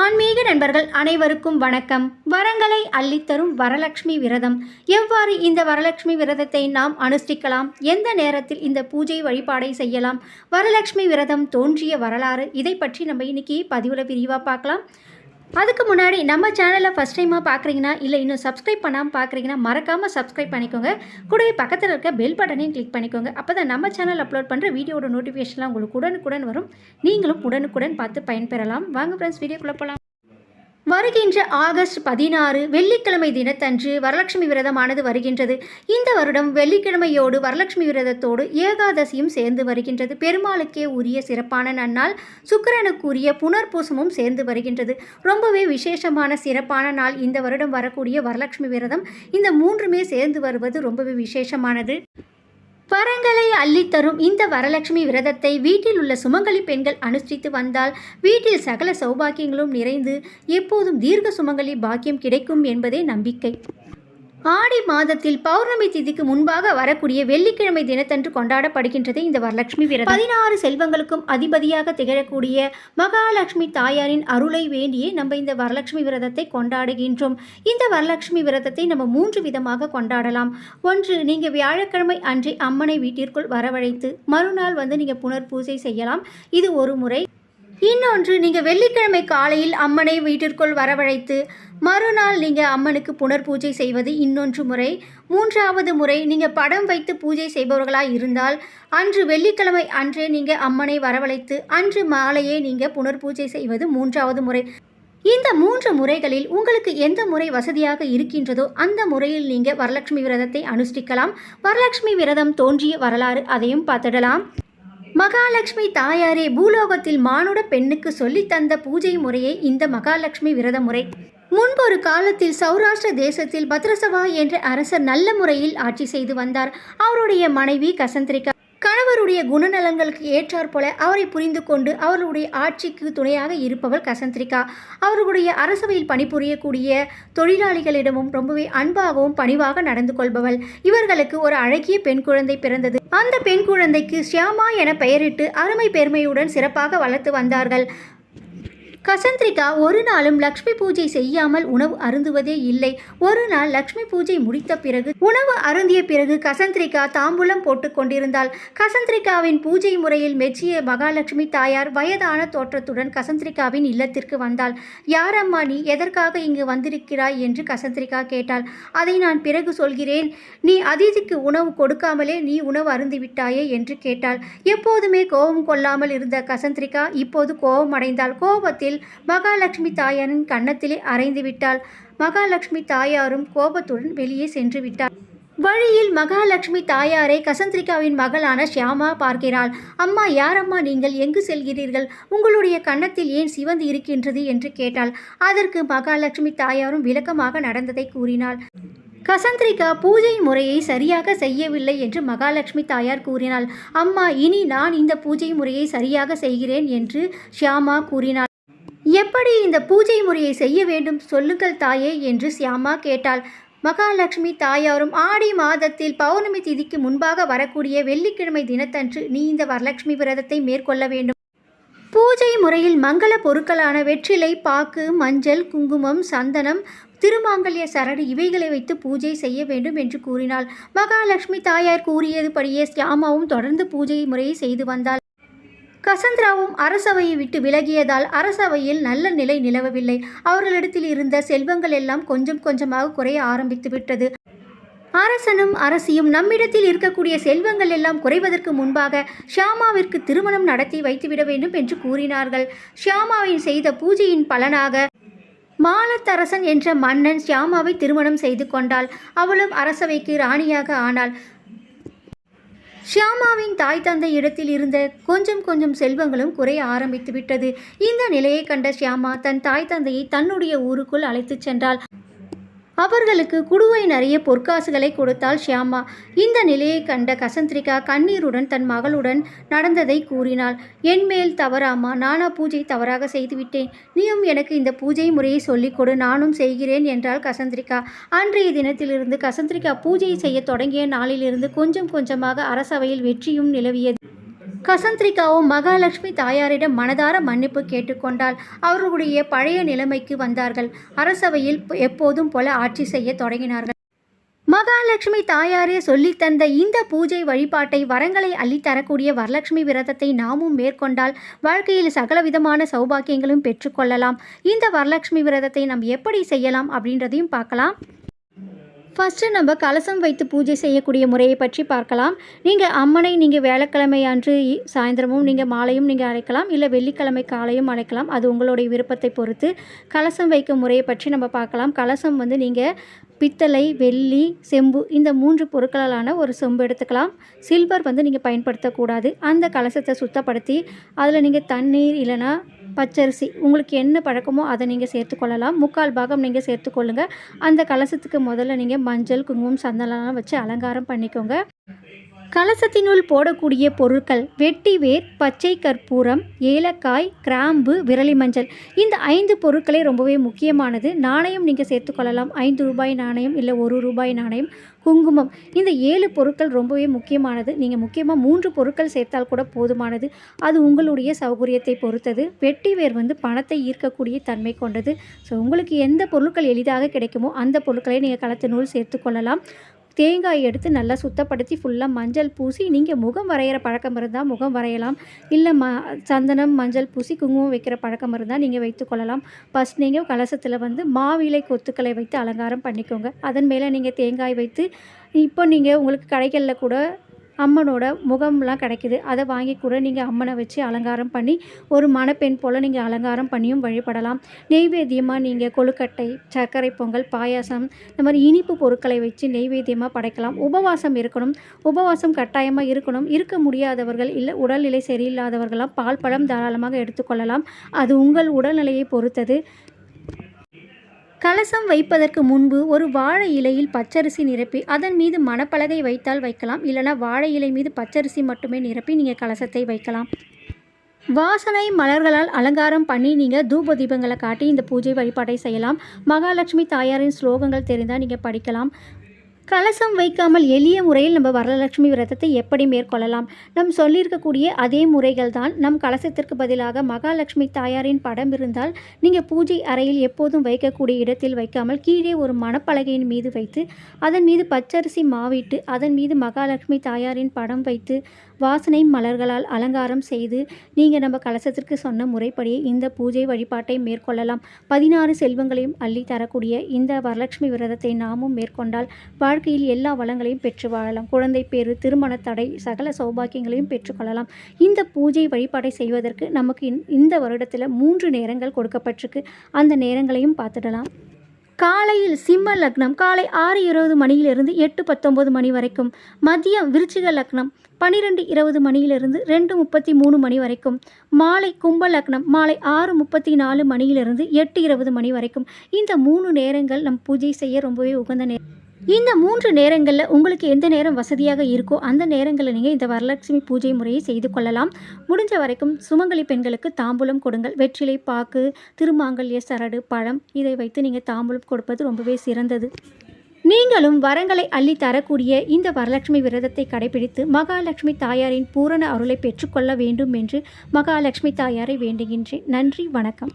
ஆன்மீக நண்பர்கள் அனைவருக்கும் வணக்கம். வரங்களை அள்ளித்தரும் வரலட்சுமி விரதம். எவ்வாறு இந்த வரலட்சுமி விரதத்தை நாம் அனுஷ்டிக்கலாம்? எந்த நேரத்தில் இந்த பூஜை வழிபாடை செய்யலாம்? வரலட்சுமி விரதம் தோன்றிய வரலாறு இதை பற்றி நம்ம இன்னைக்கு பதிவில் விரிவாக பார்க்கலாம். அதுக்கு முன்னாடி நம்ம சேனலை ஃபஸ்ட் டைமாக பார்க்குறீங்கன்னா இல்லை இன்னும் சப்ஸ்கிரைப் பண்ணாமல் பார்க்குறீங்கன்னா மறக்காமல் சப்ஸ்கிரைப் பண்ணிக்கோங்க. கூடவே பக்கத்தில் இருக்க பெல் பட்டனையும் கிளிக் பண்ணிக்கோங்க. அப்போ தான் நம்ம சேனல் அப்லோட் பண்ணுற வீடியோட நோட்டிஃபிகேஷன்லாம் உங்களுக்கு உடனுக்குடன் வரும். நீங்களும் உடனுக்குடன் பார்த்து பயன்பெறலாம். வாங்க ஃப்ரெண்ட்ஸ் வீடியோக்குள்ளே போகலாம் வருகின்ற ஆகஸ்ட் பதினாறு வெள்ளிக்கிழமை தினத்தன்று வரலட்சுமி விரதமானது வருகின்றது. இந்த வருடம் வெள்ளிக்கிழமையோடு வரலட்சுமி விரதத்தோடு ஏகாதசியும் சேர்ந்து வருகின்றது. பெருமாளுக்கே உரிய சிறப்பான நன்னால் சுக்கிரனுக்குரிய புனர்பூசமும் சேர்ந்து வருகின்றது. ரொம்பவே விசேஷமான சிறப்பான நாள் இந்த வருடம் வரக்கூடிய வரலட்சுமி விரதம். இந்த மூன்றுமே சேர்ந்து வருவது ரொம்பவே விசேஷமானது. வரங்களை அள்ளித்தரும் இந்த வரலட்சுமி விரதத்தை வீட்டில் உள்ள சுமங்கலி பெண்கள் அனுஷ்டித்து வந்தால் வீட்டில் சகல சௌபாக்கியங்களும் நிறைந்து எப்போதும் தீர்க்க சுமங்கலி பாக்கியம் கிடைக்கும் என்பதே நம்பிக்கை. ஆடி மாதத்தில் பௌர்ணமி திதிக்கு முன்பாக வரக்கூடிய வெள்ளிக்கிழமை தினத்தன்று கொண்டாடப்படுகின்றது இந்த வரலட்சுமி விரதம். பதினாறு செல்வங்களுக்கும் அதிபதியாக திகழக்கூடிய மகாலட்சுமி தாயாரின் அருளை வேண்டியே நம்ம இந்த வரலட்சுமி விரதத்தை கொண்டாடுகின்றோம். இந்த வரலட்சுமி விரதத்தை நம்ம மூன்று விதமாக கொண்டாடலாம். ஒன்று நீங்கள் வியாழக்கிழமை அன்றே அம்மனை வீட்டிற்குள் வரவழைத்து மறுநாள் வந்து நீங்கள் புனர் பூஜை செய்யலாம். இது ஒரு முறை. இன்னொன்று நீங்கள் வெள்ளிக்கிழமை காலையில் அம்மனை வீட்டிற்குள் வரவழைத்து மறுநாள் நீங்கள் அம்மனுக்கு புனர் பூஜை செய்வது இன்னொன்று முறை. மூன்றாவது முறை நீங்கள் படம் வைத்து பூஜை செய்பவர்களாக இருந்தால் அன்று வெள்ளிக்கிழமை அன்றே நீங்கள் அம்மனை வரவழைத்து அன்று மாலையே நீங்கள் புனர் பூஜை செய்வது மூன்றாவது முறை. இந்த மூன்று முறைகளில் உங்களுக்கு எந்த முறை வசதியாக இருக்கின்றதோ அந்த முறையில் நீங்கள் வரலட்சுமி விரதத்தை அனுஷ்டிக்கலாம். வரலட்சுமி விரதம் தோன்றிய வரலாறு அதையும் பார்த்துடலாம். மகாலட்சுமி தாயாரே பூலோகத்தில் மானுட பெண்ணுக்கு சொல்லி தந்த பூஜை முறையே இந்த மகாலட்சுமி விரத முறை. முன்பொரு காலத்தில் சௌராஷ்டிர தேசத்தில் பத்ரசவா என்ற அரசர் நல்ல முறையில் ஆட்சி செய்து வந்தார். அவருடைய மனைவி கசந்திரிகா கணவருடைய குணநலங்களுக்கு ஏற்றாற் போல அவரை புரிந்து கொண்டு அவர்களுடைய ஆட்சிக்கு துணையாக இருப்பவள் கசந்திரிகா. அவர்களுடைய அரசவையில் பணிபுரியக்கூடிய தொழிலாளிகளிடமும் ரொம்பவே அன்பாகவும் பணிவாக நடந்து கொள்பவள். இவர்களுக்கு ஒரு அழகிய பெண் குழந்தை பிறந்தது. அந்த பெண் குழந்தைக்கு ஷியாமா என பெயரிட்டு அருமை பெருமையுடன் சிறப்பாக வளர்த்து வந்தார்கள். கசந்திரிகா ஒரு நாளும் லக்ஷ்மி பூஜை செய்யாமல் உணவு அருந்துவதே இல்லை. ஒரு நாள் லக்ஷ்மி பூஜை முடித்த பிறகு உணவு அருந்திய பிறகு கசந்திரிகா தாம்பூலம் போட்டு கொண்டிருந்தாள். கசந்திரிகாவின் பூஜை முறையில் மெச்சிய மகாலட்சுமி தாயார் வயதான தோற்றத்துடன் கசந்திரிகாவின் இல்லத்திற்கு வந்தாள். யாரம்மா நீ? எதற்காக இங்கு வந்திருக்கிறாய்? என்று கசந்திரிகா கேட்டாள். அதை நான் பிறகு சொல்கிறேன். நீ அதிதிக்கு உணவு கொடுக்காமலே நீ உணவு அருந்திவிட்டாயே? என்று கேட்டாள். எப்போதுமே கோபம் கொள்ளாமல் இருந்த கசந்திரிகா இப்போது கோபம் அடைந்தாள். கோபத்தில் மகாலட்சுமி தாயாரின் கன்னத்திலே அரைந்து விட்டாள். மகாலட்சுமி தாயாரும் கோபத்துடன் வெளியே சென்று விட்டாள் வழியில் மகாலட்சுமி தாயாரை கசந்திரிகாவின் மகளான ஷியாமா பார்க்கிறாள். அம்மா யாரம்மா நீங்கள்? எங்கு செல்கிறீர்கள்? உங்களுடைய கன்னத்தில் ஏன் சிவந்து இருக்கின்றது? என்று கேட்டாள். அதற்கு மகாலட்சுமி தாயாரும் விளக்கமாக நடந்ததை கூறினாள். கசந்திரிகா பூஜை முறையை சரியாக செய்யவில்லை என்று மகாலட்சுமி தாயார் கூறினாள். அம்மா இனி நான் இந்த பூஜை முறையை சரியாக செய்கிறேன் என்று ஷியாமா கூறினாள். எப்படி இந்த பூஜை முறையை செய்ய வேண்டும் சொல்லுங்கள் தாயே என்று சியாமா கேட்டாள். மகாலட்சுமி தாயாரும் ஆடி மாதத்தில் பௌர்ணமி திதிக்கு முன்பாக வரக்கூடிய வெள்ளிக்கிழமை தினத்தன்று நீ இந்த வரலட்சுமி விரதத்தை மேற்கொள்ள வேண்டும். பூஜை முறையில் மங்கள பொருட்களான வெற்றிலை பாக்கு மஞ்சள் குங்குமம் சந்தனம் திருமாங்கல்ய சரடு இவைகளை வைத்து பூஜை செய்ய வேண்டும் என்று கூறினாள். மகாலட்சுமி தாயார் கூறியதுபடியே சியாமாவும் தொடர்ந்து பூஜை முறையை செய்து வந்தாள். கசந்திராவும் அரசவையை விட்டு விலகியதால் அரசவையில் நல்ல நிலை நிலவவில்லை. அவர்களிடத்தில் இருந்த செல்வங்கள் எல்லாம் கொஞ்சம் கொஞ்சமாக குறைய ஆரம்பித்து விட்டது. அரசனும் அரசியும் நம்மிடத்தில் இருக்கக்கூடிய செல்வங்கள் எல்லாம் குறைவதற்கு முன்பாக ஷியாமாவிற்கு திருமணம் நடத்தி வைத்துவிட வேண்டும் என்று கூறினார்கள். ஷியாமாவின் செய்த பூஜையின் பலனாக மாலத்தரசன் என்ற மன்னன் ஷியாமாவை திருமணம் செய்து கொண்டாள். அவளும் அரசவைக்கு ராணியாக ஆனாள். ஷியாமாவின் தாய் தந்தை இடத்தில் இருந்த கொஞ்சம் கொஞ்சம் செல்வங்களும் குறைய ஆரம்பித்து விட்டது இந்த நிலையை கண்ட ஷியாமா தன் தாய் தந்தையை தன்னுடைய ஊருக்குள் அழைத்துச் சென்றாள். அவர்களுக்கு குடுவை நிறைய பொற்காசுகளை கொடுத்தாள் ஷியாமா. இந்த நிலையை கண்ட கசந்திரிகா கண்ணீருடன் தன் மகளுடன் நடந்ததை கூறினாள். என் மேல் தவறாமா? நானா பூஜை தவறாக செய்துவிட்டேன் நீயும் எனக்கு இந்த பூஜை முறையை சொல்லிக் கொடு. நானும் செய்கிறேன் என்றாள் கசந்திரிகா. அன்றைய தினத்திலிருந்து கசந்திரிகா பூஜை செய்ய தொடங்கிய நாளிலிருந்து கொஞ்சம் கொஞ்சமாக அரசவையில் வெற்றியும் நிலவியது. கசந்திரிகாவும் மகாலட்சுமி தாயாரிடம் மனதார மன்னிப்பு கேட்டுக்கொண்டால் அவர்களுடைய பழைய நிலைமைக்கு வந்தார்கள். அரசவையில் எப்போதும் போல ஆட்சி செய்ய தொடங்கினார்கள். மகாலட்சுமி தாயாரே சொல்லித் தந்த இந்த பூஜை வழிபாட்டை வரங்களை அள்ளித்தரக்கூடிய வரலட்சுமி விரதத்தை நாமும் மேற்கொண்டால் வாழ்க்கையில் சகலவிதமான சௌபாக்கியங்களும் பெற்றுக்கொள்ளலாம் இந்த வரலட்சுமி விரதத்தை நாம் எப்படி செய்யலாம் அப்படின்றதையும் பார்க்கலாம். ஃபஸ்ட்டு நம்ம கலசம் வைத்து பூஜை செய்யக்கூடிய முறையை பற்றி பார்க்கலாம். நீங்கள் அம்மனை நீங்கள் வேலைக்கிழமை அன்று சாயந்தரமும் நீங்கள் மாலையும் நீங்கள் அழைக்கலாம். இல்லை வெள்ளிக்கிழமை காலையும் அழைக்கலாம். அது உங்களுடைய விருப்பத்தை பொறுத்து கலசம் வைக்கும் முறையை பற்றி நம்ம பார்க்கலாம். கலசம் வந்து நீங்கள் பித்தளை வெள்ளி செம்பு இந்த மூன்று பொருட்களாலான ஒரு செம்பு எடுத்துக்கலாம். சில்வர் வந்து நீங்கள் பயன்படுத்தக்கூடாது. அந்த கலசத்தை சுத்தப்படுத்தி அதில் நீங்கள் தண்ணீர் இல்லைன்னா பச்சரிசி உங்களுக்கு என்ன பழக்கமோ அதை நீங்கள் சேர்த்துக்கொள்ளலாம் முக்கால் பாகம் நீங்கள் சேர்த்துக்கொள்ளுங்கள் அந்த கலசத்துக்கு முதல்ல நீங்கள் மஞ்சள் குங்குமம் சந்தனம்லாம் வச்சு அலங்காரம் பண்ணிக்கோங்க. கலசத்தினுள் போடக்கூடிய பொருட்கள் வெட்டி வேர் பச்சை கற்பூரம் ஏலக்காய் கிராம்பு விரலி மஞ்சள். இந்த ஐந்து பொருட்களே ரொம்பவே முக்கியமானது. நாணயம் நீங்கள் சேர்த்துக்கொள்ளலாம் ஐந்து ரூபாய் நாணயம் இல்லை ஒரு ரூபாய் நாணயம். குங்குமம். இந்த ஏழு பொருட்கள் ரொம்பவே முக்கியமானது. நீங்கள் முக்கியமாக மூன்று பொருட்கள் சேர்த்தால் கூட போதுமானது. அது உங்களுடைய சௌகரியத்தை பொறுத்தது. வெட்டி வேர் வந்து பணத்தை ஈர்க்கக்கூடிய தன்மை கொண்டது. ஸோ உங்களுக்கு எந்த பொருட்கள் எளிதாக கிடைக்குமோ அந்த பொருட்களை நீங்கள் களத்தினுள் சேர்த்துக்கொள்ளலாம் தேங்காய் எடுத்து நல்லா சுத்தப்படுத்தி ஃபுல்லாக மஞ்சள் பூசி நீங்கள் முகம் வரைகிற பழக்கம் இருந்தால் முகம் வரையலாம். இல்லை ம சந்தனம் மஞ்சள் பூசி குங்குமம் வைக்கிற பழக்கம் இருந்தால் நீங்கள் வைத்துக்கொள்ளலாம் ஃபஸ்ட் நீங்கள் கலசத்தில் வந்து மாவிலை கொத்துக்களை வைத்து அலங்காரம் பண்ணிக்கோங்க. அதன் மேலே நீங்கள் தேங்காய் வைத்து இப்போ நீங்கள் உங்களுக்கு கடைகளில் கூட அம்மனோட முகம்லாம் கிடைக்குது. அதை வாங்கி கூட நீங்கள் அம்மனை வச்சு அலங்காரம் பண்ணி ஒரு மணப்பெண் போல் நீங்கள் அலங்காரம் பண்ணியும் வழிபடலாம். நெய்வேத்தியமாக நீங்கள் கொழுக்கட்டை சர்க்கரை பொங்கல் பாயாசம் இந்த மாதிரி இனிப்பு பொருட்களை வச்சு நெய்வேத்தியமாக படைக்கலாம். உபவாசம் இருக்கணும். உபவாசம் கட்டாயமாக இருக்கணும். இருக்க முடியாதவர்கள் இல்லை உடல்நிலை சரியில்லாதவர்களாம் பால் பழம் தாராளமாக எடுத்துக்கொள்ளலாம். அது உங்கள் உடல்நிலையை பொறுத்தது. கலசம் வைப்பதற்கு முன்பு ஒரு வாழை இலையில் பச்சரிசி நிரப்பி அதன் மீது மணப்பலகை வைத்தால் வைக்கலாம். இல்லைனா வாழை இலை மீது பச்சரிசி மட்டுமே நிரப்பி நீங்கள் கலசத்தை வைக்கலாம். வாசனை மலர்களால் அலங்காரம் பண்ணி நீங்கள் தூப தீபங்களை காட்டி இந்த பூஜை வழிபாட்டை செய்யலாம். மகாலட்சுமி தாயாரின் ஸ்லோகங்கள் தெரிந்தால் நீங்கள் படிக்கலாம். கலசம் வைக்காமல் எளிய முறையில் நம்ம வரலட்சுமி விரதத்தை எப்படி மேற்கொள்ளலாம்? நம் சொல்லியிருக்கக்கூடிய அதே முறைகள் தான் நம் கலசத்திற்கு பதிலாக மகாலட்சுமி தாயாரின் படம் இருந்தால் நீங்கள் பூஜை அறையில் எப்போதும் வைக்கக்கூடிய இடத்தில் வைக்காமல் கீழே ஒரு மணப்பலகையின் மீது வைத்து அதன் மீது பச்சரிசி மாவிட்டு அதன் மீது மகாலட்சுமி தாயாரின் படம் வைத்து வாசனை மலர்களால் அலங்காரம் செய்து நீங்கள் நம்ம கலசத்திற்கு சொன்ன முறைப்படியே இந்த பூஜை வழிபாட்டை மேற்கொள்ளலாம். பதினாறு செல்வங்களையும் அள்ளி தரக்கூடிய இந்த வரலட்சுமி விரதத்தை நாமும் மேற்கொண்டால் வாழ்க்கையில் எல்லா வளங்களையும் பெற்று வாழலாம். குழந்தை பேறு திருமண தடை சகல சௌபாக்கியங்களையும் பெற்றுக்கொள்ளலாம் இந்த பூஜை வழிபாட்டை செய்வதற்கு நமக்கு இந்த- இந்த வருடத்தில் மூன்று நேரங்கள் கொடுக்கப்பட்டிருக்கு. அந்த நேரங்களையும் பார்த்துடலாம். காலையில் சிம்ம லக்னம் காலை ஆறு இருபது மணியிலிருந்து எட்டு பத்தொம்பது மணி வரைக்கும். மதியம் விருச்சிக லக்னம் பன்னிரெண்டு இருபது மணியிலிருந்து ரெண்டு முப்பத்தி மூணு மணி வரைக்கும். மாலை கும்ப லக்னம் மாலை ஆறு முப்பத்தி நாலு மணியிலிருந்து எட்டு இருபது மணி வரைக்கும். இந்த மூணு நேரங்கள் நம் பூஜை செய்ய ரொம்பவே உகந்த நேரம். இந்த மூன்று நேரங்களில் உங்களுக்கு எந்த நேரம் வசதியாக இருக்கோ அந்த நேரங்களில் நீங்கள் இந்த வரலட்சுமி பூஜை முறையை செய்து கொள்ளலாம். முடிஞ்ச வரைக்கும் சுமங்கலி பெண்களுக்கு தாம்பூலம் கொடுங்கள். வெற்றிலை பாக்கு திருமாங்கல்ய சரடு பழம் இதை வைத்து நீங்கள் தாம்பூலம் கொடுப்பது ரொம்பவே சிறந்தது. நீங்களும் வரங்களை அள்ளி தரக்கூடிய இந்த வரலட்சுமி விரதத்தை கடைபிடித்து மகாலட்சுமி தாயாரின் பூரண அருளை பெற்றுக்கொள்ள வேண்டும் என்று மகாலட்சுமி தாயாரை வேண்டுகின்றேன். நன்றி வணக்கம்.